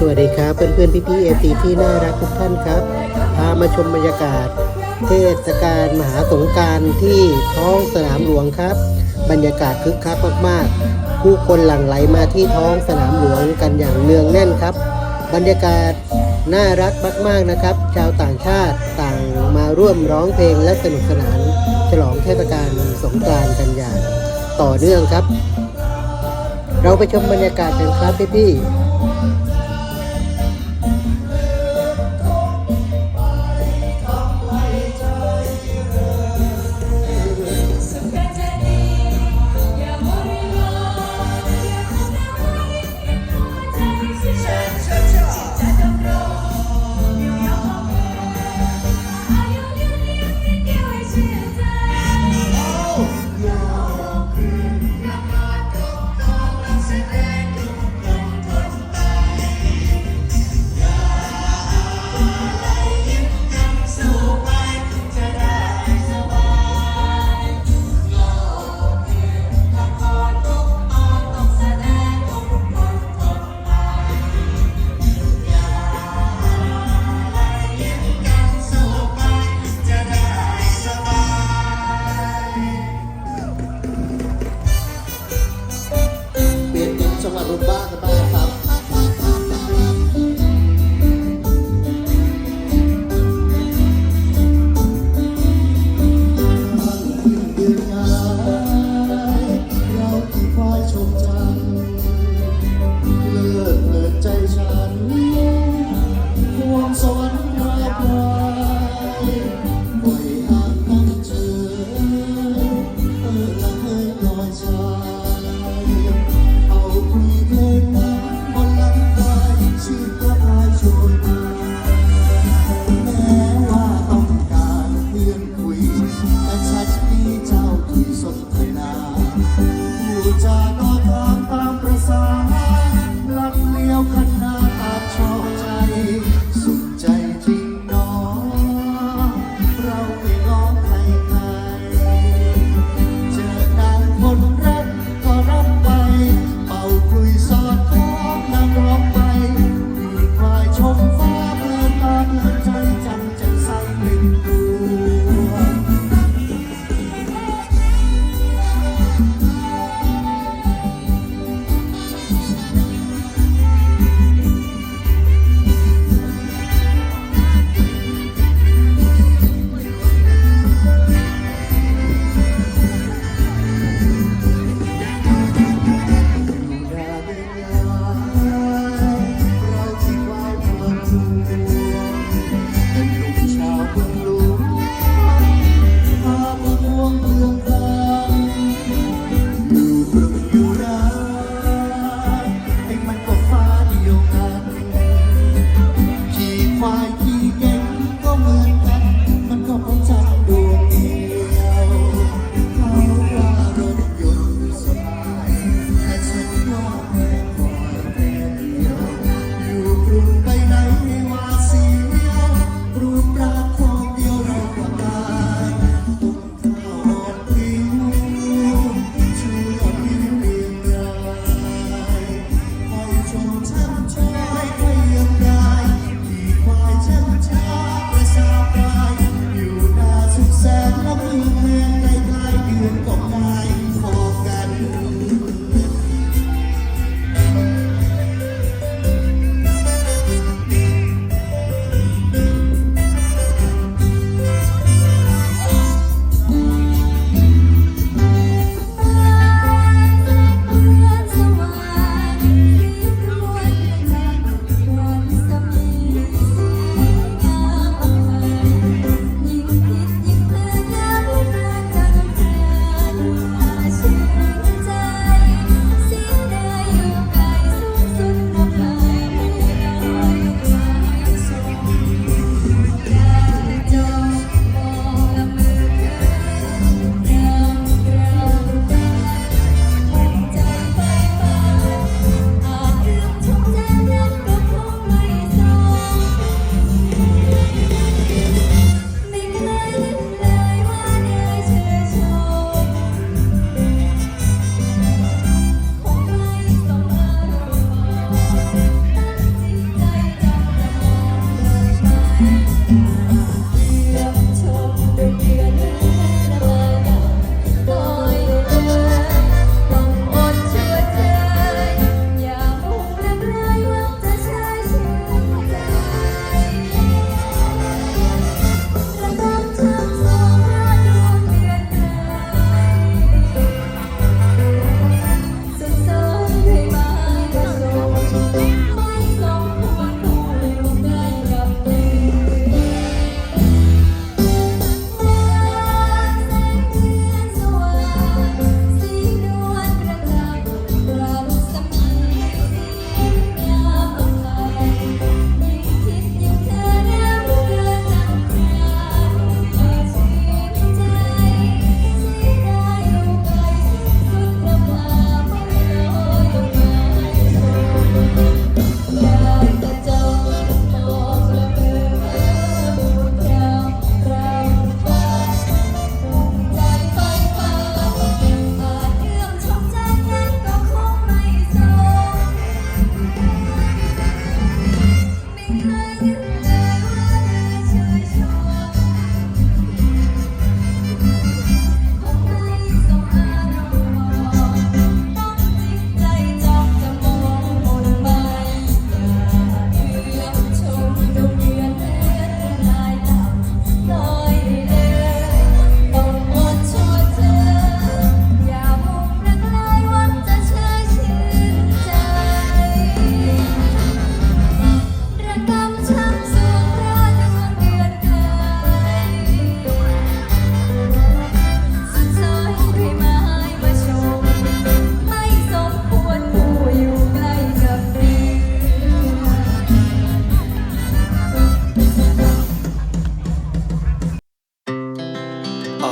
สวัสดีครับเพื่อนๆพี่ๆเอซีที่น่ารักทุกท่านครับ พามาชมบรรยากาศ เทศกาลมหาสงการที่ท้องสนามหลวงครับ บรรยากาศคึกคักมากๆ ผู้คนหลั่งไหลมาที่ท้องสนามหลวงกันอย่างเนืองแน่นครับ บรรยากาศน่ารักมากๆนะครับ ชาวต่างชาติต่างมาร่วมร้องเพลงและสนุกสนาน ฉลองเทศกาลสงกานต์กันอย่างต่อเนื่องครับ เราไปชมบรรยากาศกันครับพี่ๆ